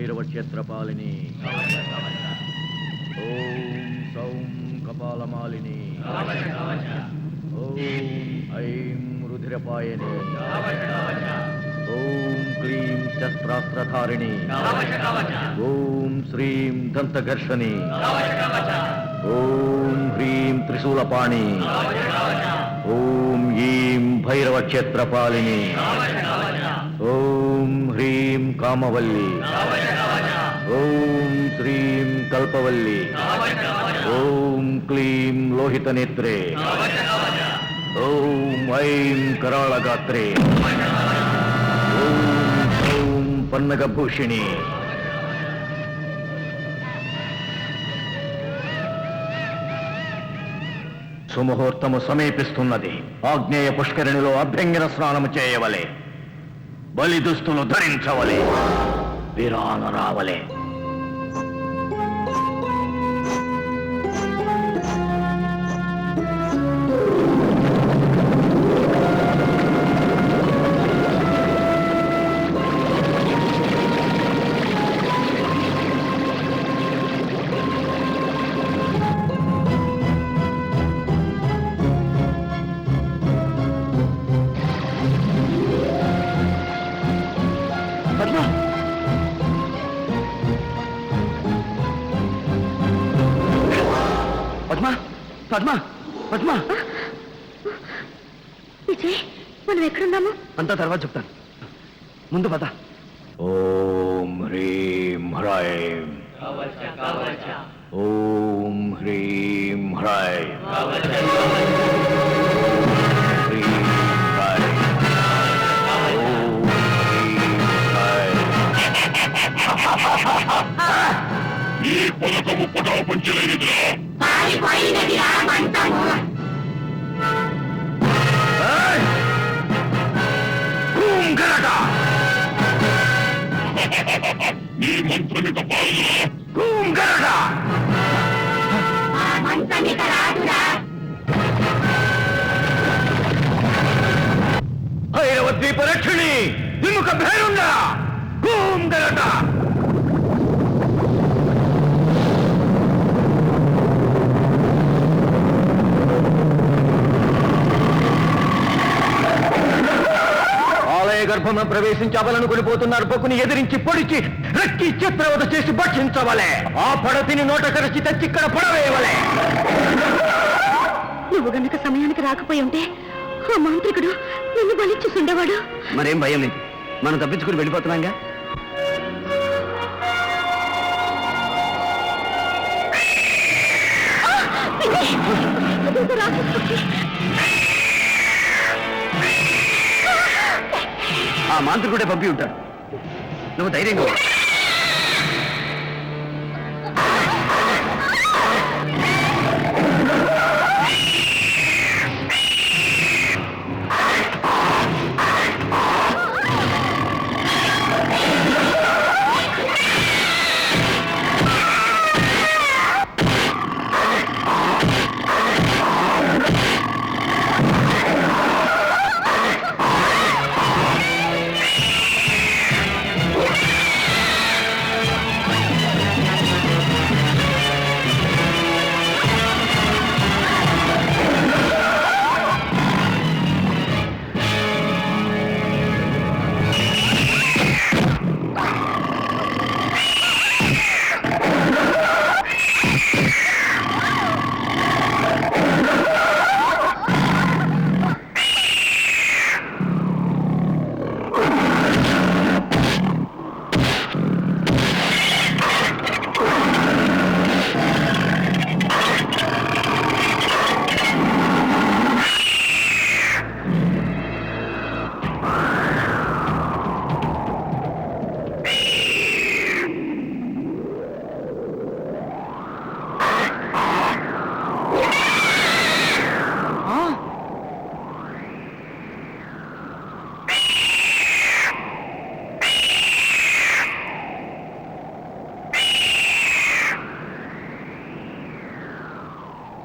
భైరవ క్షేత్రపాలిని. ఓం సౌం కపాలమాలిని. ఓం ఐం రుధిరపాయని. ఓం క్లీం శస్త్రాస్త్రధారిణి. ఓం శ్రీం దంతఘర్షణి. ఓం హ్రీం త్రిశూలపాణి. ఓం ఈం భైరవ క్షేత్రపాలిని. శ్రీం కామవల్లి. ఓం శ్రీం కల్పవల్లి. ఓం క్లీం లోహిత నేత్రే ఓం ఐం కరాళగాత్రే. ఓం ఓం పన్నగభూషిణి. సుముహూర్తము సమీపిస్తున్నది. ఆగ్నేయ పుష్కరిణిలో అభ్యంగన స్నానము చేయవలే. బలి దుస్తులు ధరించవలే. విరాన రావలే. పద్మ పద్మ. విజయ్ మనం ఎక్కడున్నాము? అంతా తర్వాత చెప్తాను. ముందు పద. ఓం హ్రీం హ్రైం ఓం హ్రీం హ్రైం హ్రీం హ్రైం ఓం హ్రీం హ్రైం ఈ పథకము గరట! నీ మంత్రమిక పాలన హూం గరట! భైరవ ద్వీప రక్షిణి విముఖ భేరుండ హూం గరట ఆలయ గర్భంలో ప్రవేశించి అవలను కొనిపోతున్నారు పొక్కుని ఎదిరించి పొడిచి రక్కి చిత్రవద చేసి భక్షించవలే. ఆ పడతిని నోట కరచి తెచ్చిక్కడ పడవేయవలే. నువ్వు గనుక సమయానికి రాకపోయి ఉంటే ఆ మాంత్రికుడు నిన్ను బలిచ్చుండేవాడు మరేం భయం లేదు మనం తప్పించుకుని వెళ్ళిపోతున్నాంగా? ఆ! మాంత్రికుడే పంపి ఉంటాడు. నువ్వు ధైర్యంగా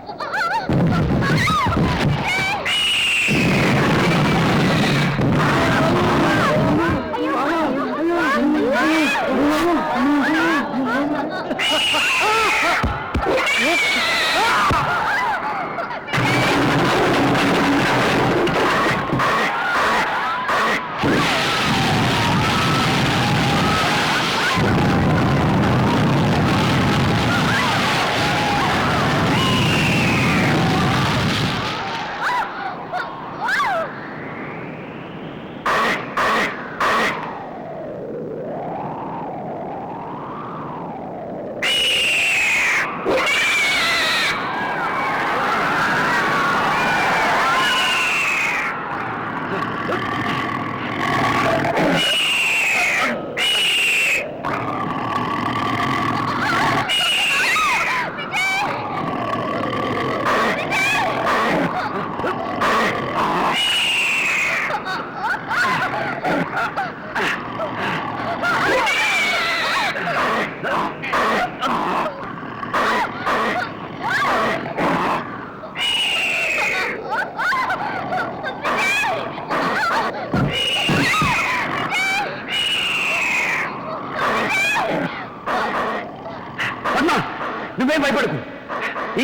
Ah!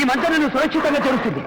ఈ మంచం నువ్వు సురక్షితంగా చేరుస్తుంది.